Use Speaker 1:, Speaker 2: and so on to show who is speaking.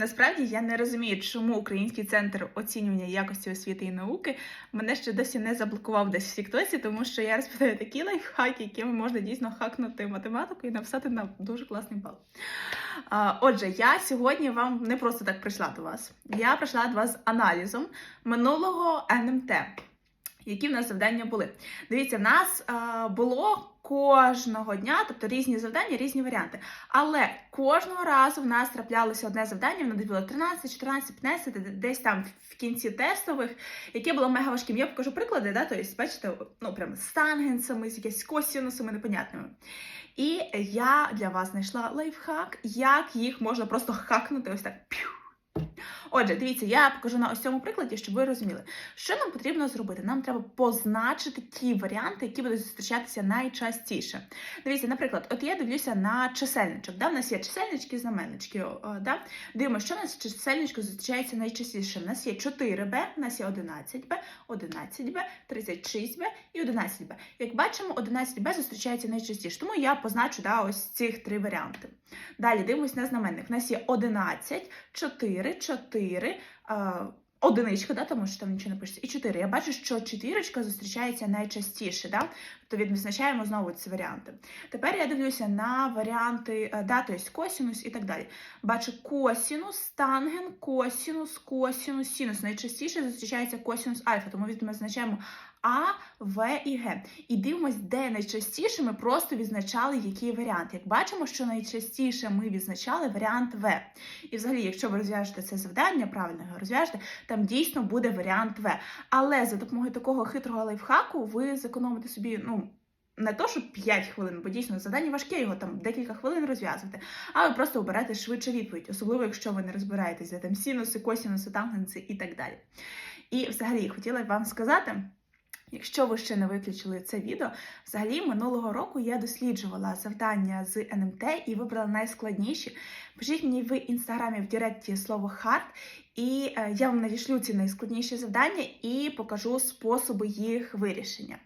Speaker 1: Насправді я не розумію, чому Український центр оцінювання якості освіти і науки мене ще досі не заблокував десь в Тіктосі, тому що я розповідаю такі лайфхаки, якими можна дійсно хакнути математику і написати на дуже класний бал. Отже, я сьогодні вам не просто так прийшла до вас. Я прийшла до вас з аналізом минулого НМТ. Які в нас завдання були? Дивіться, в нас е, було кожного дня, тобто різні завдання, різні варіанти. Але кожного разу в нас траплялося одне завдання, воно було 13, 14, 15, десь там в кінці тестових, яке було мега важким. Я покажу приклади, да? тобто, бачите, ну прям з тангенсами, з якимись косінусами непонятними. І я для вас знайшла лайфхак, як їх можна просто хакнути ось так. Отже, дивіться, я покажу на ось цьому прикладі, щоб ви розуміли, що нам потрібно зробити. Нам треба позначити ті варіанти, які будуть зустрічатися найчастіше. Дивіться, наприклад, от я дивлюся на чисельничок. Да? В нас є чисельнички, знаменнички. о, Да? Дивимося, що у нас чисельничку зустрічається найчастіше. У нас є 4b, у нас є 11b, 11b, 36b і 11 Б. Як бачимо, 11 Б зустрічається найчастіше. Тому я позначу да, ось цих три варіанти. Далі дивимось на знаменник. У нас є 11, 4, 4, е, одиничка, да, тому що там нічого не пишеться, і 4. Я бачу, що четвірочка зустрічається найчастіше, да? тобто відзначаємо знову ці варіанти. Тепер я дивлюся на варіанти, е, да, тобто косінус і так далі. Бачу косінус, танген, косінус, косінус, синус. Найчастіше зустрічається косінус альфа, тому відзначаємо А, В і Г. І дивимось, де найчастіше ми просто відзначали який варіант. Як бачимо, що найчастіше ми відзначали варіант В. І взагалі, якщо ви розв'яжете це завдання, правильно його розв'яжете, там дійсно буде варіант В. Але за допомогою такого хитрого лайфхаку ви зекономите собі, ну. Не то, що 5 хвилин, бо дійсно завдання важке його там декілька хвилин розв'язувати, а ви просто оберете швидше відповідь, особливо якщо ви не розбираєтеся там сінуси, косінуси, тангенси і так далі. І взагалі хотіла б вам сказати. Якщо ви ще не виключили це відео, взагалі минулого року я досліджувала завдання з НМТ і вибрала найскладніші. Пишіть мені в інстаграмі в Директі слово хард, і е, я вам надішлю ці найскладніші завдання і покажу способи їх вирішення.